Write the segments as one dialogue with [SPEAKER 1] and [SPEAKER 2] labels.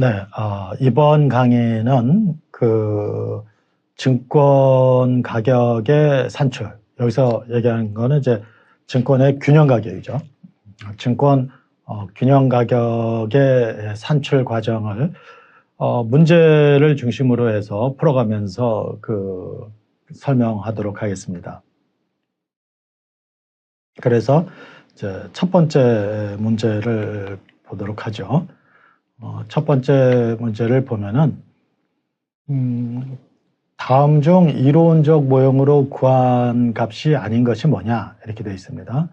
[SPEAKER 1] 네, 어, 이번 강의는 그 증권 가격의 산출, 여기서 얘기하는 거는 이제 증권의 균형 가격이죠. 증권 어, 균형 가격의 산출 과정을 어, 문제를 중심으로 해서 풀어가면서 그 설명하도록 하겠습니다. 그래서 이제 첫 번째 문제를 보도록 하죠. 어, 첫 번째 문제를 보면은 음, 다음 중 이론적 모형으로 구한 값이 아닌 것이 뭐냐 이렇게 되어 있습니다.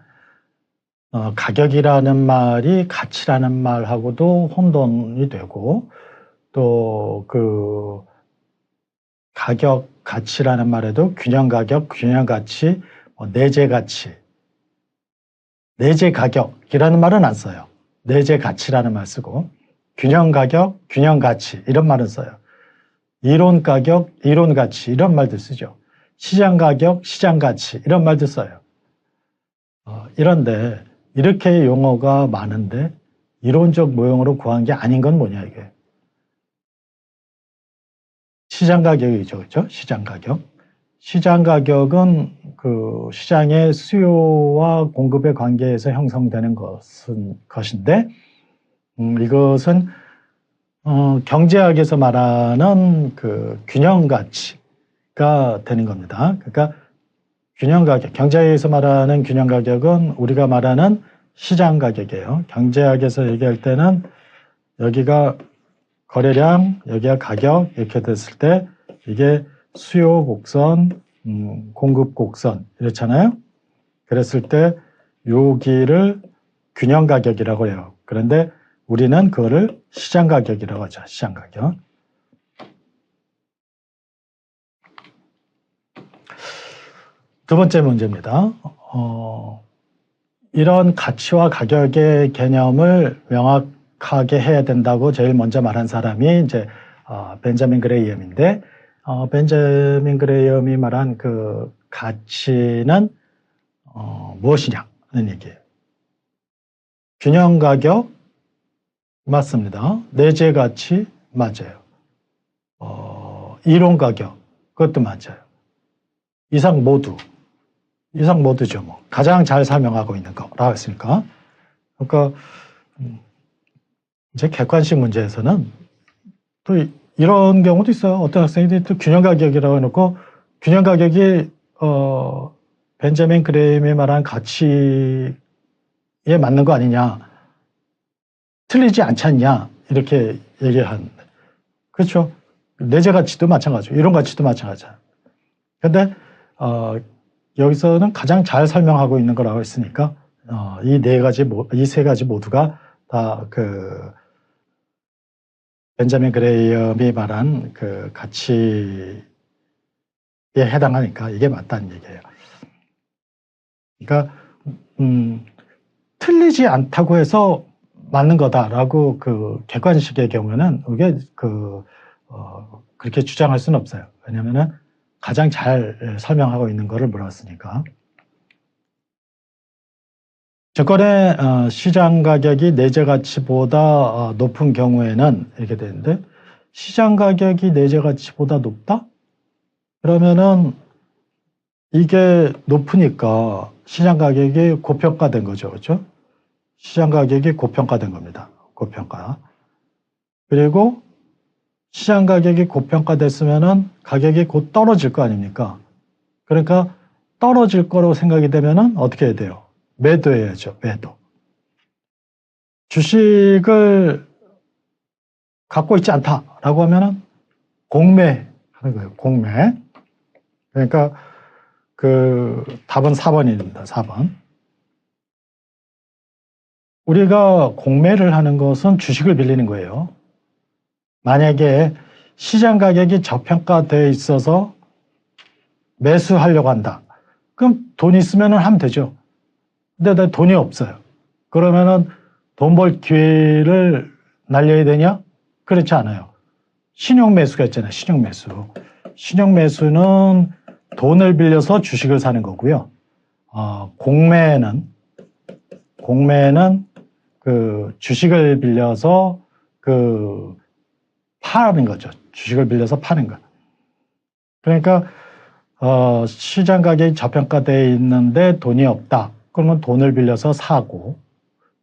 [SPEAKER 1] 어, 가격이라는 말이 가치라는 말하고도 혼돈이 되고 또 그 가격 가치라는 말에도 균형 가격, 균형 가치, 뭐 내재 가치, 내재 가격이라는 말은 안 써요. 내재 가치라는 말 쓰고 균형 가격, 균형 가치 이런 말은 써요. 이론 가격, 이론 가치 이런 말도 쓰죠. 시장 가격, 시장 가치 이런 말도 써요. 어, 이런데 이렇게 용어가 많은데 이론적 모형으로 구한 게 아닌 건 뭐냐 이게. 시장 가격이죠. 그렇죠? 시장 가격. 시장 가격은 그 시장의 수요와 공급의 관계에서 형성되는 것은 것인데 음, 이것은 어, 경제학에서 말하는 그 균형 가치가 되는 겁니다. 그러니까 균형 가격, 경제학에서 말하는 균형 가격은 우리가 말하는 시장 가격이에요. 경제학에서 얘기할 때는 여기가 거래량, 여기가 가격 이렇게 됐을 때 이게 수요 곡선, 음, 공급 곡선 이렇잖아요. 그랬을 때 여기를 균형 가격이라고 해요. 그런데 우리는 그거를 시장 가격이라고 하죠. 시장 가격. 두 번째 문제입니다. 어, 이런 가치와 가격의 개념을 명확하게 해야 된다고 제일 먼저 말한 사람이 이제 어, 벤자민 그레이엄인데 어, 벤자민 그레이엄이 말한 그 가치는 어, 무엇이냐는 얘기예요. 균형 가격 맞습니다. 내재 가치 맞아요. 어, 이론 가격 그것도 맞아요. 이상 모두 이상 모두죠. 뭐 가장 잘 설명하고 있는 거라고 했으니까. 그러니까 음, 이제 객관식 문제에서는 또 이런 경우도 있어요. 어떤 학생들이 또 균형 가격이라고 해놓고 균형 가격이 어 벤자민 그레임이 말한 가치에 맞는 거 아니냐. 틀리지 않지 않냐. 이렇게 얘기한. 그렇죠. 내재 가치도 마찬가지고, 이론 가치도 마찬가지야. 근데, 어, 여기서는 가장 잘 설명하고 있는 거라고 했으니까, 어, 이네 가지, 이 세 가지 모두가 다 그, 벤자민 그레이엄이 말한 그 가치에 해당하니까 이게 맞다는 얘기예요. 그러니까, 음, 틀리지 않다고 해서 맞는 거다라고 그 객관식의 경우는 이게 그, 어, 그렇게 주장할 수는 없어요. 왜냐면은 가장 잘 설명하고 있는 거를 물었으니까. 증권의 어, 시장 가격이 내재 가치보다 어, 높은 경우에는 이렇게 되는데 시장 가격이 내재 가치보다 높다? 그러면은 이게 높으니까 시장 가격이 고평가된 거죠. 그렇죠? 시장 가격이 고평가된 겁니다. 고평가. 그리고 시장 가격이 고평가됐으면은 가격이 곧 떨어질 거 아닙니까? 그러니까 떨어질 거라고 생각이 되면은 어떻게 해야 돼요? 매도해야죠. 매도. 주식을 갖고 있지 않다라고 하면은 공매 하는 거예요. 공매. 그러니까 그 답은 4번입니다. 4번. 우리가 공매를 하는 것은 주식을 빌리는 거예요. 만약에 시장 가격이 저평가되어 있어서 매수하려고 한다. 그럼 돈 있으면 하면 되죠. 근데 내 돈이 없어요. 그러면은 돈 벌 기회를 날려야 되냐? 그렇지 않아요. 신용 매수가 있잖아요. 신용 매수. 신용 매수는 돈을 빌려서 주식을 사는 거고요. 어, 공매는 공매는 그 주식을 빌려서 그 파는 거죠. 주식을 빌려서 파는 거. 그러니까 어, 시장 가격이 저평가되어 있는데 돈이 없다. 그러면 돈을 빌려서 사고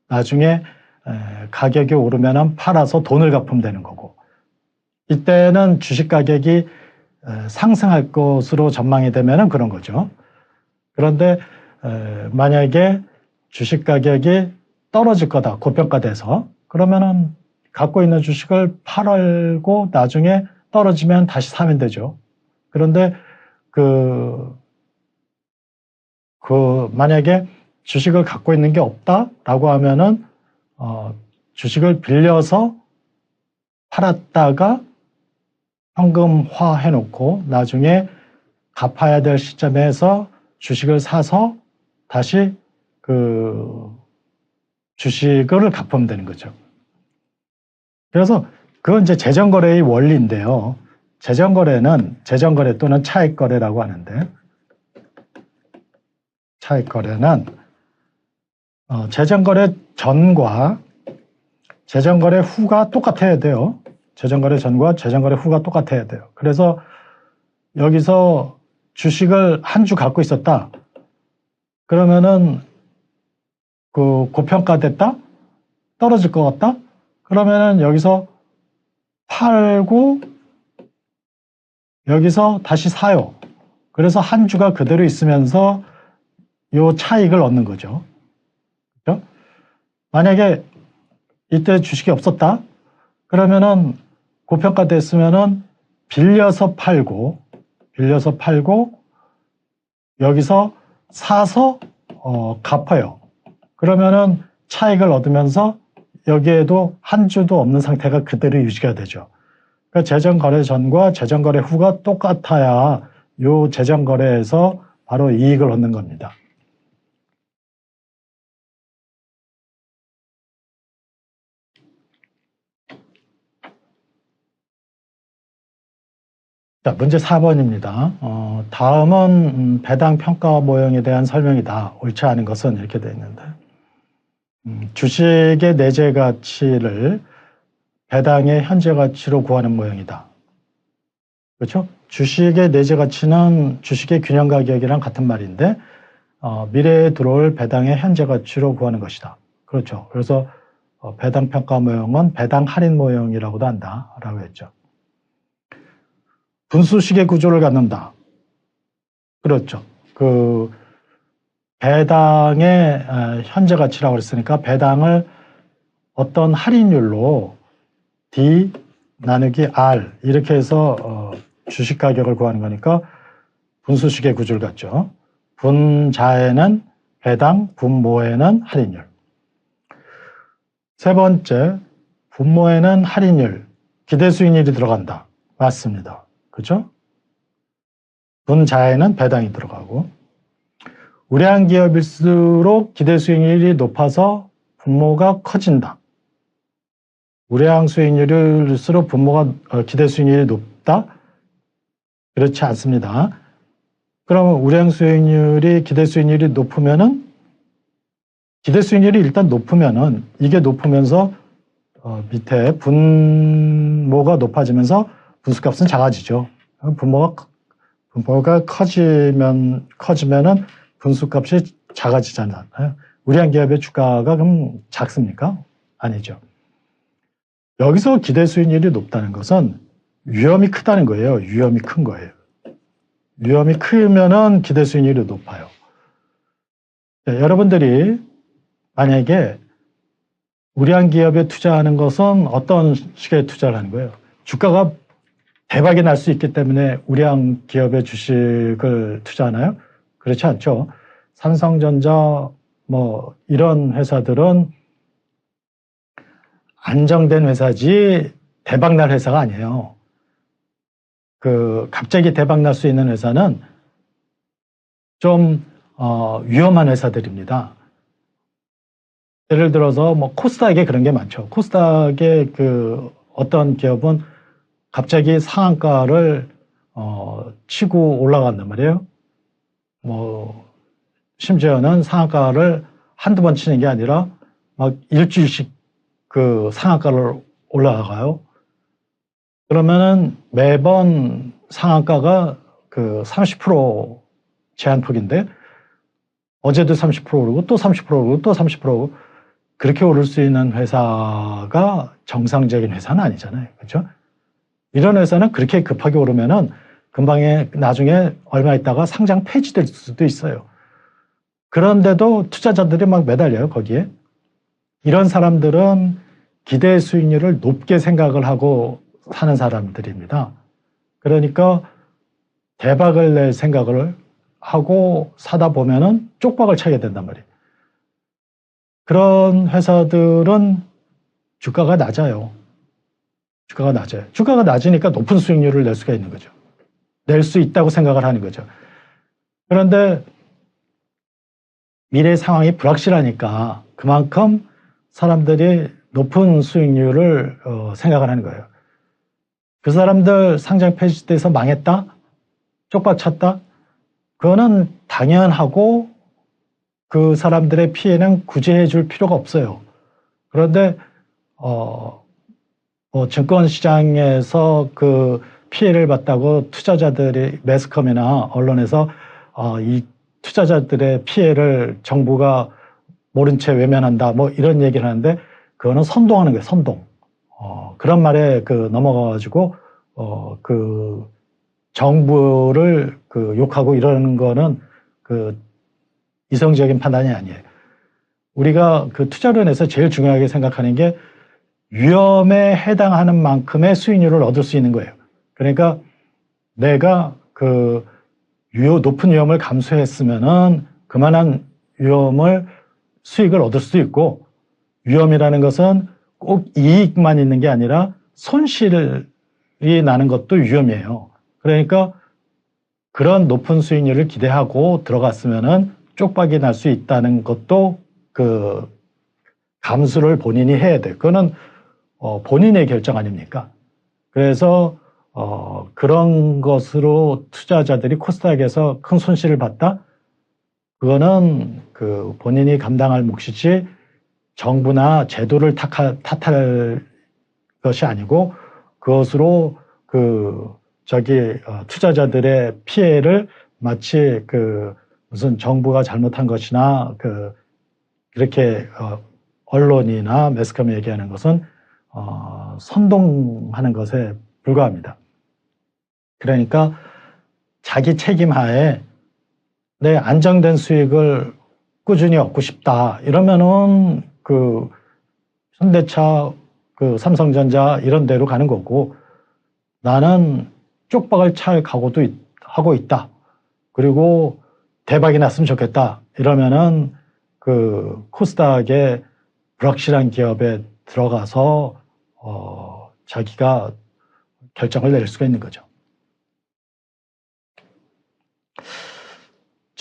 [SPEAKER 1] 나중에 에, 가격이 오르면 팔아서 돈을 갚으면 되는 거고 이때는 주식 가격이 에, 상승할 것으로 전망이 되면 그런 거죠. 그런데 에, 만약에 주식 가격이 떨어질 거다 고평가돼서 그러면은 갖고 있는 주식을 팔고 나중에 떨어지면 다시 사면 되죠. 그런데 그, 그 만약에 주식을 갖고 있는 게 없다라고 하면은 어, 주식을 빌려서 팔았다가 현금화 해놓고 나중에 갚아야 될 시점에서 주식을 사서 다시 그 주식을 갚으면 되는 거죠. 그래서 그건 이제 재정거래의 원리인데요. 재정거래는 재정거래 또는 차익거래라고 하는데 차익거래는 어, 재정거래 전과 재정거래 후가 똑같아야 돼요. 재정거래 전과 재정거래 후가 똑같아야 돼요. 그래서 여기서 주식을 한 주 갖고 있었다. 그러면은 그 고평가됐다? 떨어질 것 같다? 그러면은 여기서 팔고 여기서 다시 사요. 그래서 한 주가 그대로 있으면서 요 차익을 얻는 거죠. 그죠? 만약에 이때 주식이 없었다? 그러면은 고평가 됐으면은 빌려서 팔고, 빌려서 팔고, 여기서 사서, 어, 갚아요. 그러면은 차익을 얻으면서 여기에도 한 주도 없는 상태가 그대로 유지가 되죠. 그러니까 재정거래 전과 재정거래 후가 똑같아야 요 재정거래에서 바로 이익을 얻는 겁니다. 자, 문제 4번입니다. 어, 다음은 음, 배당 평가 모형에 대한 설명이다. 옳지 않은 것은 이렇게 되어 있는데 음, 주식의 내재 가치를 배당의 현재 가치로 구하는 모형이다. 그렇죠? 주식의 내재 가치는 주식의 균형 가격이랑 같은 말인데 어, 미래에 들어올 배당의 현재 가치로 구하는 것이다. 그렇죠. 그래서 어, 배당 평가 모형은 배당 할인 모형이라고도 한다라고 했죠. 분수식의 구조를 갖는다. 그렇죠. 그 배당의 어, 현재 가치라고 그랬으니까 배당을 어떤 할인율로 D 나누기 R 이렇게 해서 어, 주식 가격을 구하는 거니까 분수식의 구조를 갖죠. 분자에는 배당, 분모에는 할인율. 세 번째, 분모에는 할인율, 기대 수익률이 들어간다. 맞습니다. 그죠? 분자에는 배당이 들어가고 우량 기업일수록 기대 수익률이 높아서 분모가 커진다. 우량 수익률일수록 분모가 어, 기대 수익률이 높다? 그렇지 않습니다. 그러면 우량 수익률이 기대 수익률이 높으면은 기대 수익률이 일단 높으면은 이게 높으면서 어, 밑에 분모가 높아지면서 분수값은 작아지죠. 분모가 분모가 커지면 커지면은 분수값이 작아지잖아요. 우량 기업의 주가가 그럼 작습니까? 아니죠. 여기서 기대 수익률이 높다는 것은 위험이 크다는 거예요. 위험이 큰 거예요. 위험이 크면은 기대 수익률이 높아요. 네, 여러분들이 만약에 우량 기업에 투자하는 것은 어떤 식의 투자를 하는 거예요? 주가가 대박이 날 수 있기 때문에 우량 기업의 주식을 투자하나요? 그렇지 않죠. 삼성전자 뭐 이런 회사들은 안정된 회사지 대박 날 회사가 아니에요. 그 갑자기 대박 날 수 있는 회사는 좀 어, 위험한 회사들입니다. 예를 들어서 뭐 코스닥에 그런 게 많죠. 코스닥의 그 어떤 기업은 갑자기 상한가를 어, 치고 올라간단 말이에요. 뭐 심지어는 상한가를 한두 번 치는 게 아니라 막 일주일씩 그 상한가를 올라가요. 그러면은 매번 상한가가 그 30% 제한폭인데 어제도 30% 오르고 또 30% 오르고 또 30% 오르고 그렇게 오를 수 있는 회사가 정상적인 회사는 아니잖아요. 그렇죠? 이런 회사는 그렇게 급하게 오르면은 금방에 나중에 얼마 있다가 상장 폐지될 수도 있어요. 그런데도 투자자들이 막 매달려요, 거기에. 이런 사람들은 기대 수익률을 높게 생각을 하고 사는 사람들입니다. 그러니까 대박을 낼 생각을 하고 사다 보면은 쪽박을 차게 된단 말이에요. 그런 회사들은 주가가 낮아요. 주가가 낮아요. 주가가 낮으니까 높은 수익률을 낼 수가 있는 거죠. 낼 수 있다고 생각을 하는 거죠. 그런데 미래 상황이 불확실하니까 그만큼 사람들이 높은 수익률을 어, 생각을 하는 거예요. 그 사람들 상장 폐지돼서 망했다? 쪽박 찼다? 그거는 당연하고 그 사람들의 피해는 구제해 줄 필요가 없어요. 그런데 어, 뭐 증권 시장에서 그 피해를 봤다고 투자자들이 매스컴이나 언론에서 어, 이 투자자들의 피해를 정부가 모른 채 외면한다 뭐 이런 얘기를 하는데 그거는 선동하는 거예요 선동 어, 그런 말에 그 넘어가가지고 어, 그 정부를 그 욕하고 이러는 거는 그 이성적인 판단이 아니에요. 우리가 그 투자론에서 제일 중요하게 생각하는 게 위험에 해당하는 만큼의 수익률을 얻을 수 있는 거예요. 그러니까 내가 그 위험, 높은 위험을 감수했으면은 그만한 위험을 수익을 얻을 수도 있고 위험이라는 것은 꼭 이익만 있는 게 아니라 손실이 나는 것도 위험이에요. 그러니까 그런 높은 수익률을 기대하고 들어갔으면은 쪽박이 날 수 있다는 것도 그 감수를 본인이 해야 돼. 그거는 어 본인의 결정 아닙니까? 그래서 어 그런 것으로 투자자들이 코스닥에서 큰 손실을 봤다? 그거는 그 본인이 감당할 몫이지 정부나 제도를 탓할, 탓할 것이 아니고 그것으로 그 저기 어, 투자자들의 피해를 마치 그 무슨 정부가 잘못한 것이나 그 이렇게 어 언론이나 매스컴이 얘기하는 것은 어 선동하는 것에 불과합니다. 그러니까 자기 책임 하에 내 안정된 수익을 꾸준히 얻고 싶다 이러면은 그 현대차 그 삼성전자 이런 데로 가는 거고 나는 쪽박을 찰 각오도 있, 하고 있다. 그리고 대박이 났으면 좋겠다. 이러면은 그 코스닥의 불확실한 기업에 들어가서 어 자기가 결정을 내릴 수가 있는 거죠.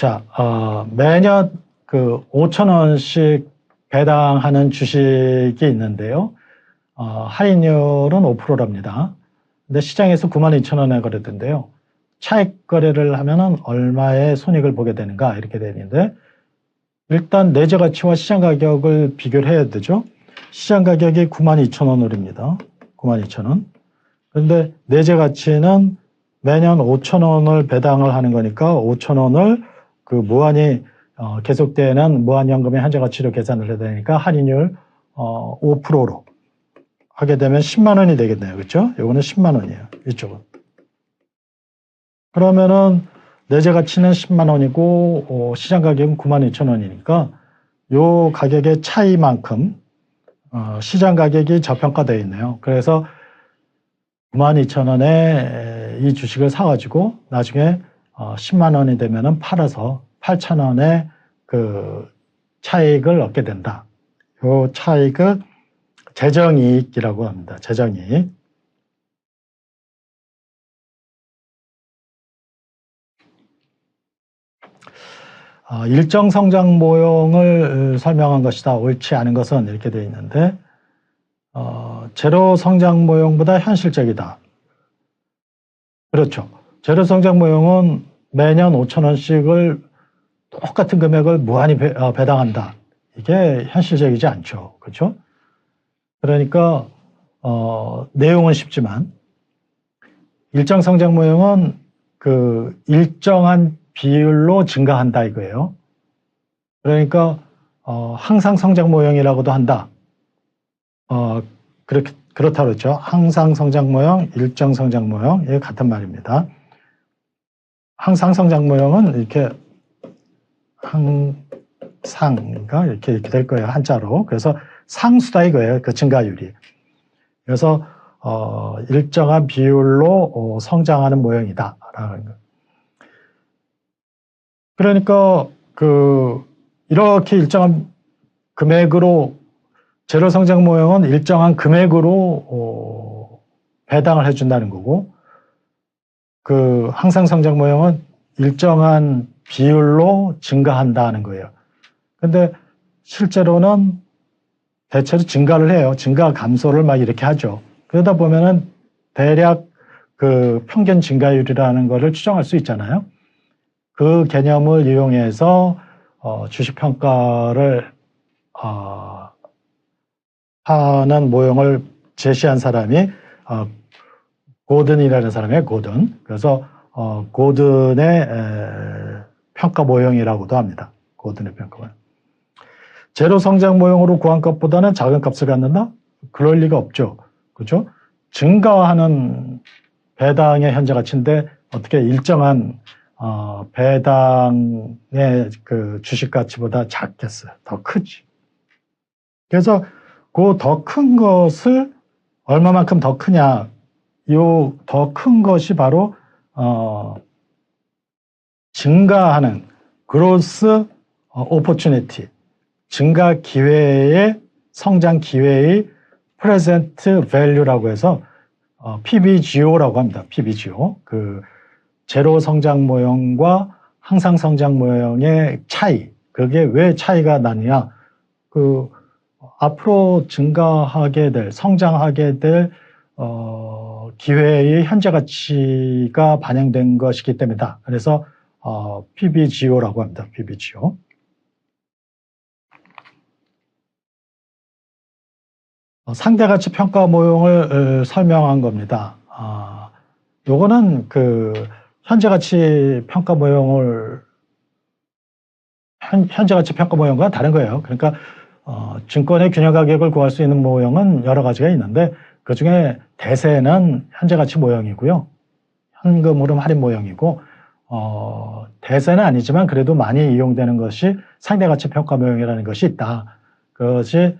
[SPEAKER 1] 자, 어, 매년 그 5천 원씩 배당하는 주식이 있는데요. 어, 할인율은 5%랍니다. 근데 시장에서 9만 2천 원에 거래된대요. 차익 거래를 하면은 얼마의 손익을 보게 되는가 이렇게 되는데 일단 내재 가치와 시장 가격을 비교를 해야 되죠. 시장 가격이 9만 2천 원으로입니다. 9만 2천 원. 그런데 내재 가치는 매년 5천 원을 배당을 하는 거니까 5천 원을 그 무한히 어, 계속되는 무한연금의 현재 가치로 계산을 해야 되니까 할인율 어, 5%로 하게 되면 10만 원이 되겠네요. 그렇죠? 요거는 10만 원이에요. 이쪽은. 그러면은 내재 가치는 10만 원이고 어, 시장 가격은 9만 2천 원이니까 요 가격의 차이만큼 어, 시장 가격이 저평가되어 있네요. 그래서 9만 2천 원에 이 주식을 사가지고 나중에 어, 10만 원이 되면은 팔아서 8천 원의 그 차익을 얻게 된다. 요 차익을 재정이익이라고 합니다. 재정이익. 어, 일정 성장 모형을 설명한 것이다. 옳지 않은 것은 이렇게 되어 있는데 어, 제로 성장 모형보다 현실적이다. 그렇죠. 제로 성장 모형은 매년 5천 원씩을 똑같은 금액을 무한히 배, 어, 배당한다. 이게 현실적이지 않죠. 그렇죠? 그러니까 어, 내용은 쉽지만 일정 성장 모형은 그 일정한 비율로 증가한다 이거예요. 그러니까 어, 항상 성장 모형이라고도 한다. 어, 그렇게 그렇다 그랬죠. 항상 성장 모형, 일정 성장 모형 이게 같은 말입니다. 항상 성장 모형은 이렇게 항상가 이렇게 이렇게 될 거예요 한자로. 그래서 상수다 이거예요. 그 증가율이. 그래서 어, 일정한 비율로 어, 성장하는 모형이다라는 거. 그러니까 그 이렇게 일정한 금액으로 제로 성장 모형은 일정한 금액으로 어, 배당을 해준다는 거고 그 항상 성장 모형은 일정한 비율로 증가한다는 거예요. 근데 실제로는 대체로 증가를 해요. 증가 감소를 막 이렇게 하죠. 그러다 보면은 대략 그 평균 증가율이라는 거를 추정할 수 있잖아요. 그 개념을 이용해서 어, 주식 평가를 어, 하는 모형을 제시한 사람이 어, 고든이라는 사람이에요. 고든. 그래서 어, 고든의 에, 평가 모형이라고도 합니다. 고든의 평가 모형. 제로 성장 모형으로 구한 것보다는 작은 값을 갖는다? 그럴 리가 없죠. 그죠? 증가하는 배당의 현재 가치인데 어떻게 일정한 어, 배당의 그 주식 가치보다 작겠어요. 더 크지. 그래서 그 더 큰 것을 얼마만큼 더 크냐? 요 더 큰 것이 바로 어, 증가하는 그로스 오퍼튜니티 증가 기회의 성장 기회의 프레젠트 밸류라고 해서 어, PBGO라고 합니다. PBGO. 그 제로 성장 모형과 항상 성장 모형의 차이. 그게 왜 차이가 나느냐? 그 앞으로 증가하게 될 성장하게 될 어, 기회의 현재 가치가 반영된 것이기 때문이다. 그래서 어, PBGO라고 합니다. PBGO. 어, 상대 가치 평가 모형을 어, 설명한 겁니다. 아, 요거는 그 현재 가치 평가 모형을 현, 현재 가치 평가 모형과 다른 거예요. 그러니까 어, 증권의 균형 가격을 구할 수 있는 모형은 여러 가지가 있는데 그 중에 대세는 현재가치 모형이고요. 현금 흐름 할인 모형이고 어, 대세는 아니지만 그래도 많이 이용되는 것이 상대가치 평가 모형이라는 것이 있다. 그것이 에,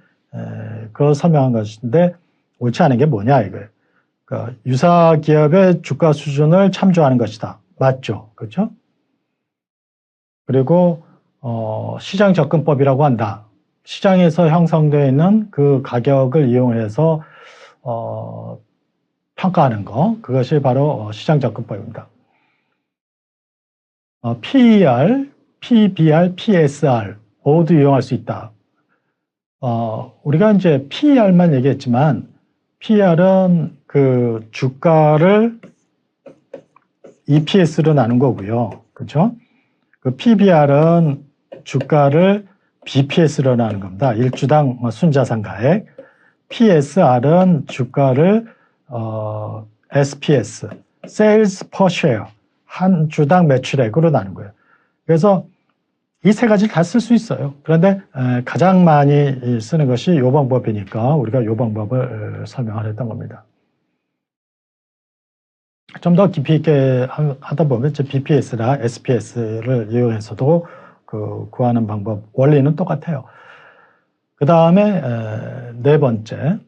[SPEAKER 1] 그걸 설명한 것인데 옳지 않은 게 뭐냐 이거예요. 그러니까 유사 기업의 주가 수준을 참조하는 것이다. 맞죠? 그렇죠? 그리고 어, 시장 접근법이라고 한다. 시장에서 형성되어 있는 그 가격을 이용해서 어, 평가하는 거 그것이 바로 어, 시장 접근법입니다. 어, PER, PBR, PSR 모두 이용할 수 있다. 어, 우리가 이제 PER만 얘기했지만 PER은 그 주가를 EPS로 나눈 거고요. 그렇죠? 그 PBR은 주가를 BPS로 나눈 겁니다. 일주당 순자산 가액. PSR은 주가를 어, SPS, Sales per Share, 한 주당 매출액으로 나눈 거예요. 그래서 이 세 가지를 다 쓸 수 있어요. 그런데 에, 가장 많이 쓰는 것이 요 방법이니까 우리가 요 방법을 에, 설명하랬던 겁니다. 좀 더 깊이 있게 하- 하다 보면 BPS나 SPS를 이용해서도 그 구하는 방법 원리는 똑같아요. 그 다음에 네 번째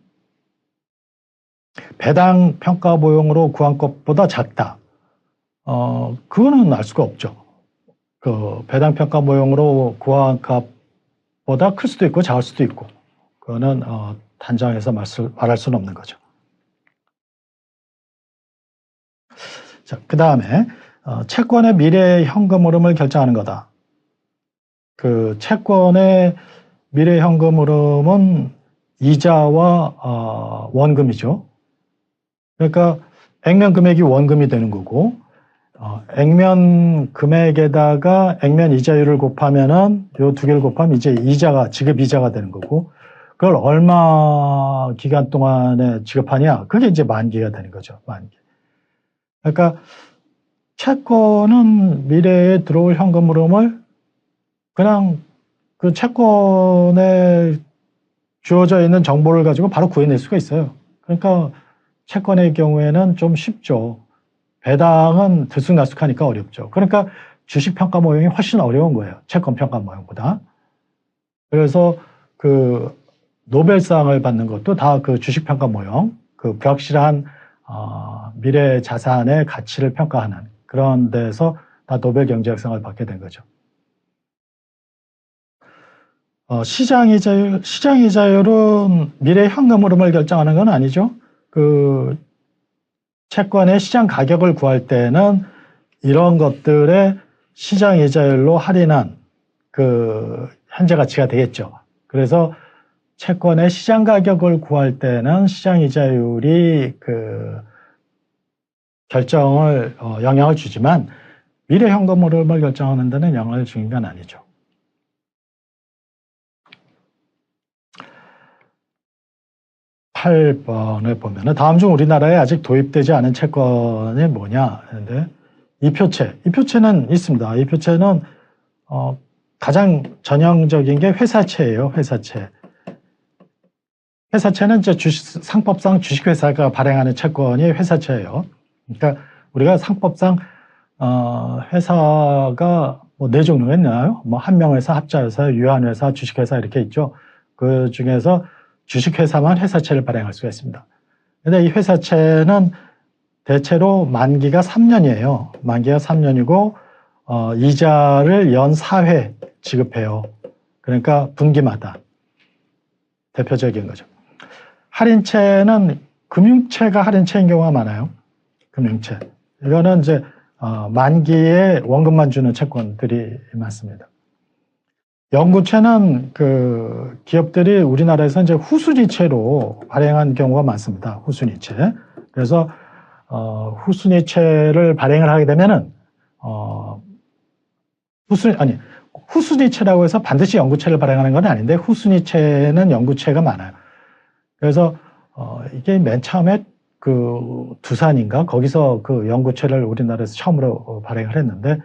[SPEAKER 1] 배당 평가 모형으로 구한 것보다 작다. 어 그거는 알 수가 없죠. 그 배당 평가 모형으로 구한 값보다 클 수도 있고 작을 수도 있고 그거는 어, 말수, 말할 수는 없는 거죠. 자, 그 다음에 어, 채권의 미래 현금 흐름을 결정하는 거다. 그 채권의 미래 현금 흐름은 이자와 어, 원금이죠. 그러니까 액면 금액이 원금이 되는 거고 어, 액면 금액에다가 액면 이자율을 곱하면은 요 두 개를 곱하면 이제 이자가 지급 이자가 되는 거고 그걸 얼마 기간 동안에 지급하냐 그게 이제 만기가 되는 거죠 만기. 그러니까 채권은 미래에 들어올 현금 흐름을 그냥 그 채권에 주어져 있는 정보를 가지고 바로 구해낼 수가 있어요. 그러니까 채권의 경우에는 좀 쉽죠. 배당은 들쑥날쑥하니까 어렵죠. 그러니까 주식 평가 모형이 훨씬 어려운 거예요. 채권 평가 모형보다. 그래서 그 노벨상을 받는 것도 다 그 주식 평가 모형, 그 불확실한 어, 미래 자산의 가치를 평가하는 그런 데서 다 노벨 경제학상을 받게 된 거죠. 어, 시장 이자율, 시장 이자율은 미래 현금 흐름을 결정하는 건 아니죠. 그 채권의 시장 가격을 구할 때는 이런 것들의 시장 이자율로 할인한 그 현재 가치가 되겠죠. 그래서 채권의 시장 가격을 구할 때는 시장 이자율이 그 결정을 어, 영향을 주지만 미래 현금 흐름을 결정하는 데는 영향을 주는 건 아니죠. 8번을 보면은 다음 중 우리나라에 아직 도입되지 않은 채권이 뭐냐 하는데 이표채. 이표채는 있습니다. 이표채는 어, 가장 전형적인 게 회사채예요. 회사채. 회사채는 이제 주식, 상법상 주식회사가 발행하는 채권이 회사채예요. 그러니까 우리가 상법상 어, 회사가 뭐네 종류가 있나요? 뭐 한명회사, 합자회사, 유한회사, 주식회사 이렇게 있죠. 그 중에서 주식회사만 회사채를 발행할 수가 있습니다. 근데 이 회사채는 대체로 만기가 3년이에요. 만기가 3년이고, 어, 이자를 연 4회 지급해요. 그러니까 분기마다. 대표적인 거죠. 할인채는 금융채가 할인채인 경우가 많아요. 금융채. 이거는 이제, 어, 만기에 원금만 주는 채권들이 많습니다. 연구채는 그 기업들이 우리나라에서 이제 후순위채로 발행한 경우가 많습니다. 후순위채. 그래서 어, 후순위채를 발행을 하게 되면은 어, 후순위 아니 후순위채라고 해서 반드시 연구채를 발행하는 건 아닌데 후순위채는 연구채가 많아요. 그래서 어, 이게 맨 처음에 그 두산인가 거기서 그 연구채를 우리나라에서 처음으로 발행을 했는데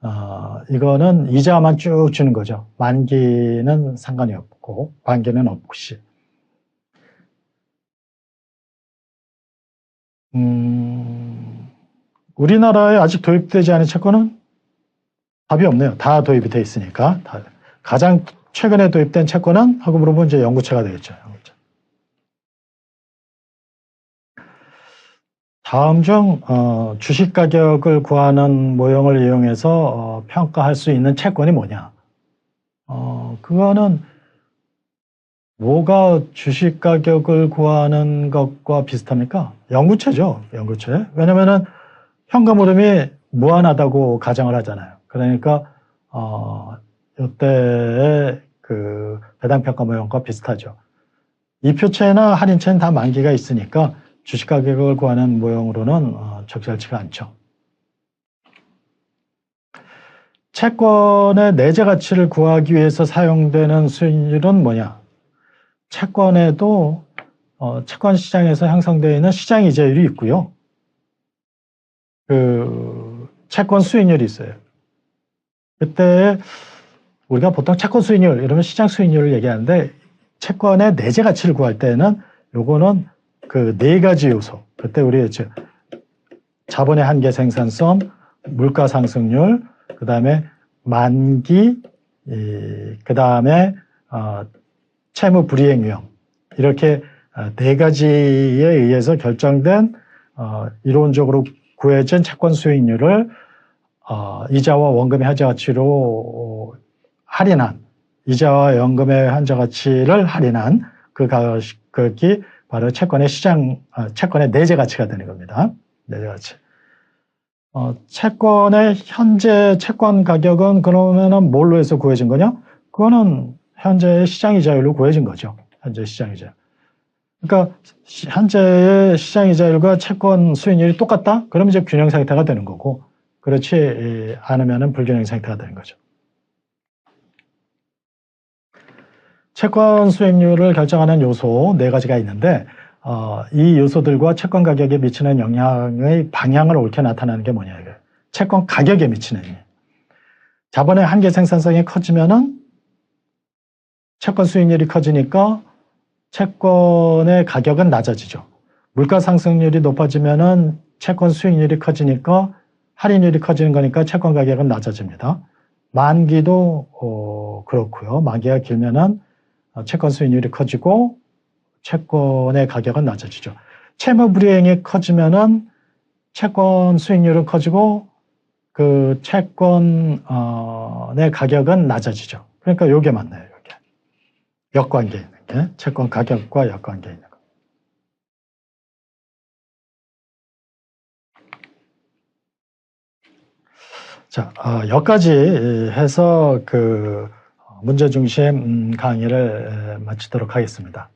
[SPEAKER 1] 어, 이거는 이자만 쭉 주는 거죠. 만기는 상관이 없고 관계는 없이. 음, 우리나라에 아직 도입되지 않은 채권은 답이 없네요. 다 도입이 돼 있으니까. 다. 가장 최근에 도입된 채권은 하고 물어보면 이제 연구채가 되겠죠. 다음 중 어, 주식 가격을 구하는 모형을 이용해서 어, 평가할 수 있는 채권이 뭐냐? 어, 그거는 뭐가 주식 가격을 구하는 것과 비슷합니까? 연구채죠, 연구채. 왜냐면은 현금 흐름이 무한하다고 가정을 하잖아요. 그러니까 어, 이때의 그 배당 평가 모형과 비슷하죠. 이표채나 할인채는 다 만기가 있으니까 주식 가격을 구하는 모형으로는 어, 적절치가 않죠. 채권의 내재 가치를 구하기 위해서 사용되는 수익률은 뭐냐? 채권에도 어, 채권 시장에서 형성되어 있는 시장 이자율이 있고요. 그 채권 수익률이 있어요. 그때 우리가 보통 채권 수익률 이러면 시장 수익률을 얘기하는데 채권의 내재 가치를 구할 때는 요거는 그 네 가지 요소. 그때 우리 이제 자본의 한계 생산성, 물가 상승률, 그 다음에 만기, 그 다음에 어, 채무 불이행 유형 이렇게 어, 네 가지에 의해서 결정된 어, 이론적으로 구해진 채권 수익률을 어, 이자와 원금의 한자 가치로 할인한 이자와 연금의 한자 가치를 할인한 그 가격이 바로 채권의 시장, 아, 채권의 내재 가치가 되는 겁니다. 내재 가치. 어, 채권의 현재 채권 가격은 그러면은 뭘로 해서 구해진 거냐? 그거는 현재 시장 이자율로 구해진 거죠. 현재 시장 이자. 그러니까 현재의 시장 이자율과 채권 수익률이 똑같다? 그러면 이제 균형 상태가 되는 거고, 그렇지 않으면은 불균형 상태가 되는 거죠. 채권 수익률을 결정하는 요소 네 가지가 있는데 어, 이 요소들과 채권 가격에 미치는 영향의 방향을 옳게 나타내는 게 뭐냐 이게 채권 가격에 미치는 일. 자본의 한계 생산성이 커지면은 채권 수익률이 커지니까 채권의 가격은 낮아지죠. 물가 상승률이 높아지면은 채권 수익률이 커지니까 할인율이 커지는 거니까 채권 가격은 낮아집니다. 만기도 어, 그렇고요. 만기가 길면은 어, 채권 수익률이 커지고 채권의 가격은 낮아지죠. 채무 불이행이 커지면은 채권 수익률은 커지고 그 채권의 가격은 낮아지죠. 그러니까 요게 맞네요. 요게 역관계 있는 게 채권 가격과 역관계 있는 거. 자, 어, 여기까지 해서 그 문제 중심 음, 강의를 에, 마치도록 하겠습니다.